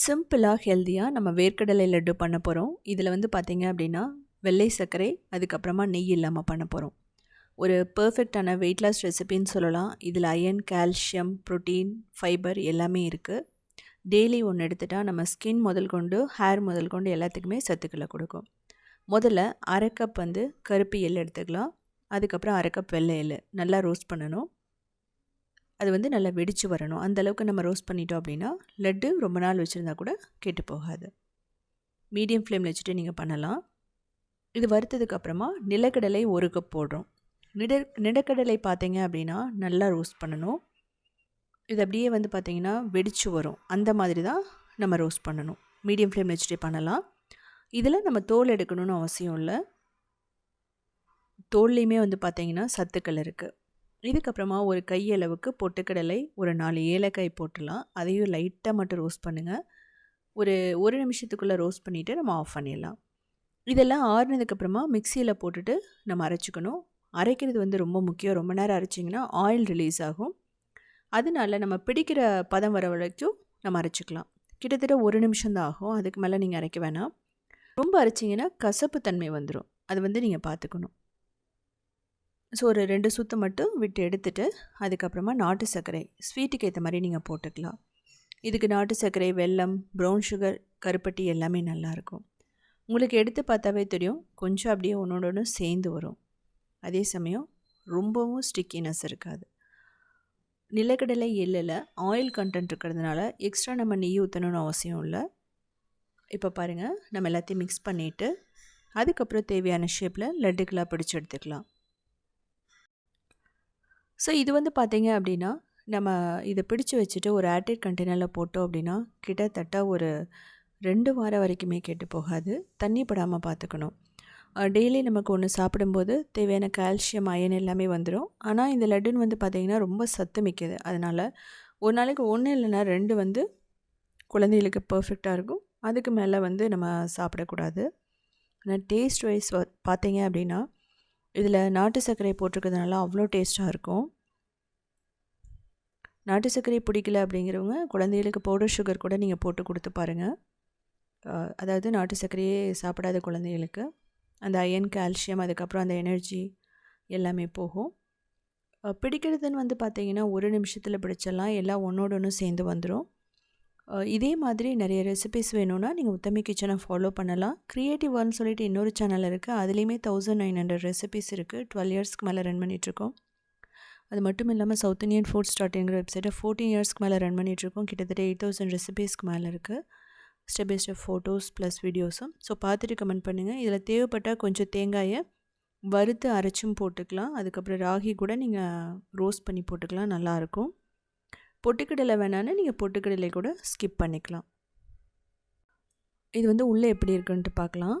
சிம்பிளாக ஹெல்த்தியாக நம்ம வேர்க்கடலை லட்டு பண்ண போகிறோம் இதில் வந்து பார்த்திங்க அப்படின்னா வெள்ளை சர்க்கரை அதுக்கப்புறமா நெய் இல்லாமல் பண்ண போகிறோம் ஒரு பர்ஃபெக்டான வெயிட் லாஸ் ரெசிபின்னு சொல்லலாம். இதில் அயன் கால்சியம் ப்ரோட்டீன் ஃபைபர் எல்லாமே இருக்குது டெய்லி ஒன்று எடுத்துட்டால் நம்ம ஸ்கின் முதல் கொண்டு ஹேர் முதல் கொண்டு எல்லாத்துக்குமே சத்துக்களை கொடுக்கும். முதல்ல அரை கப் வந்து கருப்பு எள் எடுத்துக்கலாம். அதுக்கப்புறம் அரை கப் வெள்ளை எள். நல்லா ரோஸ்ட் பண்ணணும். அது வந்து நல்லா வெடித்து வரணும். அந்தளவுக்கு நம்ம ரோஸ்ட் பண்ணிட்டோம் அப்படின்னா லட்டு ரொம்ப நாள் வச்சுருந்தா கூட கெட்டு போகாது. மீடியம் ஃப்ளேமில் வச்சுட்டு நீங்கள் பண்ணலாம். இது வறுத்ததுக்கப்புறமா நிலக்கடலை ஒரு கப் போடுறோம். நிட நிலக்கடலை பார்த்தீங்க அப்படின்னா நல்லா ரோஸ்ட் பண்ணணும். இது அப்படியே வந்து பார்த்திங்கன்னா வெடிச்சு வரும். அந்த மாதிரி தான் நம்ம ரோஸ்ட் பண்ணணும். மீடியம் ஃப்ளேமில் வச்சுட்டு பண்ணலாம். இதில் நம்ம தோல் எடுக்கணும்னு அவசியம் இல்லை. தோல்லையுமே வந்து பார்த்திங்கன்னா சத்துக்கள் இருக்குது இதுக்கப்புறமா ஒரு கையளவுக்கு பொட்டுக்கடலை ஒரு நாலு ஏலக்காய் போட்டுடலாம் அதையும் லைட்டாக மட்டும் ரோஸ்ட் பண்ணுங்கள் ஒரு ஒரு நிமிஷத்துக்குள்ளே ரோஸ்ட் பண்ணிவிட்டு நம்ம ஆஃப் பண்ணிடலாம். இதெல்லாம் ஆறுனதுக்கப்புறமா மிக்சியில் போட்டுட்டு நம்ம அரைச்சிக்கணும். அரைக்கிறது வந்து ரொம்ப முக்கியம். ரொம்ப நேரம் அரைச்சிங்கன்னா ஆயில் ரிலீஸ் ஆகும். அதனால நம்ம பிடிக்கிற பதம் வர வரைக்கும் நம்ம அரைச்சிக்கலாம். கிட்டத்தட்ட ஒரு நிமிஷம் தான் ஆகும். அதுக்கு மேலே நீங்கள் அரைக்க வேணாம். ரொம்ப அரைச்சிங்கன்னா கசப்பு தன்மை வந்துடும் அது வந்து நீங்கள் பார்த்துக்கணும். ஸோ ஒரு ரெண்டு சுற்று மட்டும் விட்டு எடுத்துட்டு அதுக்கப்புறமா நாட்டு சர்க்கரை. ஸ்வீட்டுக்கு ஏற்ற மாதிரி நீங்கள் போட்டுக்கலாம். இதுக்கு நாட்டு சர்க்கரை வெல்லம் ப்ரௌன் சுகர் கருப்பட்டி எல்லாமே நல்லாயிருக்கும் உங்களுக்கு எடுத்து பார்த்தாவே தெரியும் கொஞ்சம் அப்படியே ஒன்றோட ஒன்று சேர்ந்து வரும். அதே சமயம் ரொம்பவும் ஸ்டிக்கினஸ் இருக்காது. நிலக்கடலை எள்ளில் ஆயில் கண்டென்ட் இருக்கிறதுனால எக்ஸ்ட்ரா நம்ம நெய் ஊற்றணும்னு அவசியம் இல்லை. இப்போ பாருங்கள் நம்ம எல்லாத்தையும் மிக்ஸ் பண்ணிவிட்டு அதுக்கப்புறம் தேவையான ஷேப்பில் லட்டுக்கெலாம் பிடிச்சி எடுத்துக்கலாம். ஸோ இது வந்து பார்த்திங்க அப்படின்னா நம்ம இதை பிடிச்சி வச்சுட்டு ஒரு ஏர்டைட் கண்டெய்னரில் போட்டோம் அப்படின்னா கிட்டத்தட்ட ஒரு ரெண்டு வாரம் வரைக்குமே கெட்டு போகாது. தண்ணி படாமல் பார்த்துக்கணும் டெய்லி நமக்கு ஒன்று சாப்பிடும்போது தேவையான கால்சியம் அயன் எல்லாமே வந்துடும் ஆனால் இந்த லட்டுன்னு வந்து பார்த்திங்கன்னா ரொம்ப சத்து மிக்கது. அதனால் ஒரு நாளைக்கு ஒன்று இல்லைன்னா ரெண்டு வந்து குழந்தைகளுக்கு பர்ஃபெக்டாக இருக்கும். அதுக்கு மேலே வந்து நம்ம சாப்பிடக்கூடாது. ஆனால் டேஸ்ட் வைஸ் பார்த்தீங்க அப்படின்னா இதில் நாட்டு சர்க்கரை போட்டிருக்கிறதுனால அவ்வளோ டேஸ்ட்டாக இருக்கும். நாட்டு சர்க்கரை பிடிக்கல அப்படிங்கிறவங்க குழந்தைகளுக்கு பவுடர் சுகர் கூட நீங்கள் போட்டு கொடுத்து பாருங்கள் அதாவது நாட்டு சர்க்கரையே சாப்பிடாத குழந்தைகளுக்கு அந்த அயன் கால்சியம் அதுக்கப்புறம் அந்த எனர்ஜி எல்லாமே போகும். பிடிக்கிறதுன்னு வந்து பார்த்திங்கன்னா ஒரு நிமிஷத்தில் பிடிச்சிடலாம். எல்லாம் ஒன்றோட ஒன்று சேர்ந்து வந்துடும் இதே மாதிரி நிறைய ரெசிபிஸ் வேணும்னா நீங்கள் உத்தமி கிச்சனை ஃபாலோ பண்ணலாம். க்ரியேட்டிவ் ஒன் சொல்லிட்டு இன்னொரு சேனல் இருக்குது அதுலேயுமே தௌசண்ட் நைன் ஹண்ட்ரட் ரெசிபிஸ் இருக்குது டுவெல் இயர்ஸ்க்கு மேலே ரன் பண்ணிகிட்ருக்கோம் அது மட்டும் இல்லாமல் சவுத் இந்தியன் ஃபுட் ஸ்டார்ட்ங்கிற வெப்சைட்டை ஃபோர்டீன் இயர்ஸ்க்கு மேலே ரன் பண்ணிகிட்ருக்கோம் கிட்டத்தட்ட எயிட் தௌசண்ட் ரெசிபிஸ்க்கு மேலே இருக்குது step by step photos plus வீடியோஸும் ஸோ பார்த்துட்டு கமெண்ட் பண்ணுங்கள் இதில் தேவைப்பட்டால் கொஞ்சம் தேங்காயை வறுத்து அரைச்சும் போட்டுக்கலாம். அதுக்கப்புறம் ராகி கூட நீங்கள் ரோஸ்ட் பண்ணி போட்டுக்கலாம். நல்லாயிருக்கும் பொட்டுக்கடலை வேணான்னு நீங்கள் பொட்டுக்கடலை கூட ஸ்கிப் பண்ணிக்கலாம். இது வந்து உள்ளே எப்படி இருக்குன்ட்டு பார்க்கலாம்.